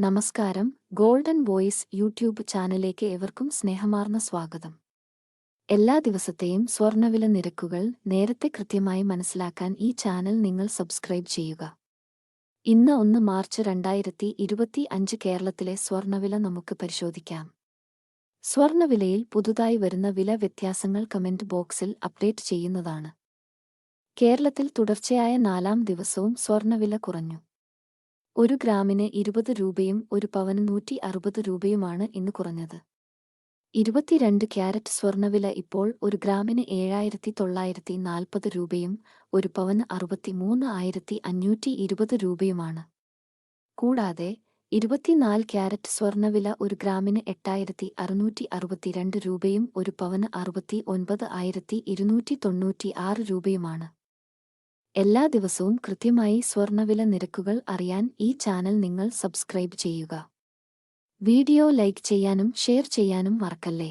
നമസ്കാരം. Golden voice YouTube ചാനലിലേക്ക് ഏവർക്കും സ്നേഹമാർന്ന സ്വാഗതം. എല്ലാ ദിവസത്തെയും സ്വർണവില നിരക്കുകൾ നേരത്തെ കൃത്യമായി മനസ്സിലാക്കാൻ ഈ ചാനൽ നിങ്ങൾ സബ്സ്ക്രൈബ് ചെയ്യുക. ഇന്ന് ഒന്ന് മാർച്ച് രണ്ടായിരത്തി ഇരുപത്തി അഞ്ച് കേരളത്തിലെ സ്വർണവില നമുക്ക് പരിശോധിക്കാം. സ്വർണവിലയിൽ പുതുതായി വരുന്ന വില വ്യത്യാസങ്ങൾ കമന്റ് ബോക്സിൽ അപ്ഡേറ്റ് ചെയ്യുന്നതാണ്. കേരളത്തിൽ തുടർച്ചയായ നാലാം ദിവസവും സ്വർണവില കുറഞ്ഞു. ഒരു ഗ്രാമിന് ഇരുപത് രൂപയും ഒരു പവന് നൂറ്റി അറുപത് രൂപയുമാണ് ഇന്ന് കുറഞ്ഞത്. ഇരുപത്തിരണ്ട് ക്യാരറ്റ് സ്വർണവില ഇപ്പോൾ ഒരു ഗ്രാമിന് ഏഴായിരത്തി തൊള്ളായിരത്തി നാൽപ്പത് രൂപയും ഒരു പവന് അറുപത്തിമൂന്ന് ആയിരത്തി അഞ്ഞൂറ്റി ഇരുപത് രൂപയുമാണ്. കൂടാതെ ഇരുപത്തിനാല് ക്യാരറ്റ് സ്വർണവില ഒരു ഗ്രാമിന് എട്ടായിരത്തി അറുന്നൂറ്റി അറുപത്തിരണ്ട് രൂപയും ഒരു പവന് അറുപത്തി ഒൻപത് ആയിരത്തി ഇരുന്നൂറ്റി തൊണ്ണൂറ്റി ആറ് രൂപയുമാണ്. എല്ലാ ദിവസവും കൃത്യമായി സ്വർണവില നിരക്കുകൾ അറിയാൻ ഈ ചാനൽ നിങ്ങൾ സബ്സ്ക്രൈബ് ചെയ്യുക. വീഡിയോ ലൈക്ക് ചെയ്യാനും ഷെയർ ചെയ്യാനും മറക്കല്ലേ?